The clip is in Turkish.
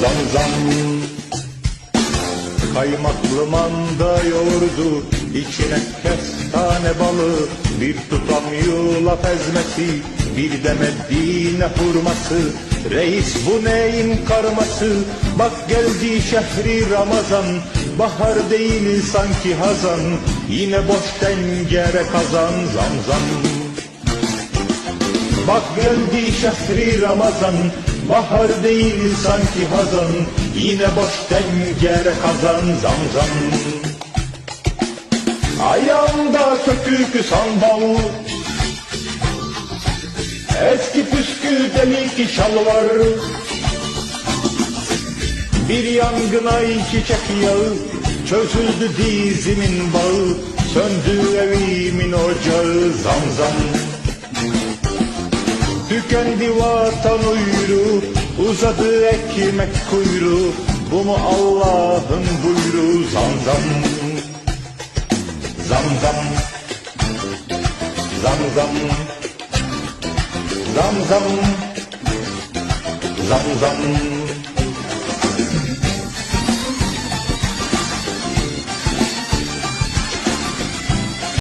zam Kaymaklı manda yoğurdu içine kestane balı. Bir tutam yulaf ezmesi bir de Medine hurması. Reis bu neyin karması? Bak geldi şehri Ramazan. Bahar değil sanki hazan. Yine boş tencere kazan zam zam. Bak geldi şehri Ramazan Bahar değil sanki hazan Yine boş tencere kazan zam zam. Ayağımda sökük sandal Eski püskü delik şal var. Bir yangına çiçek yağı Çözüldü dizimin bağı Söndü evimin ocağı zam zam Tükendi vatan uyru Uzadı ekmek kuyruğu Bu mu Allah'ın buyruğu? Zam zam. Zam zam. Zam zam. Zam zam. Zam zam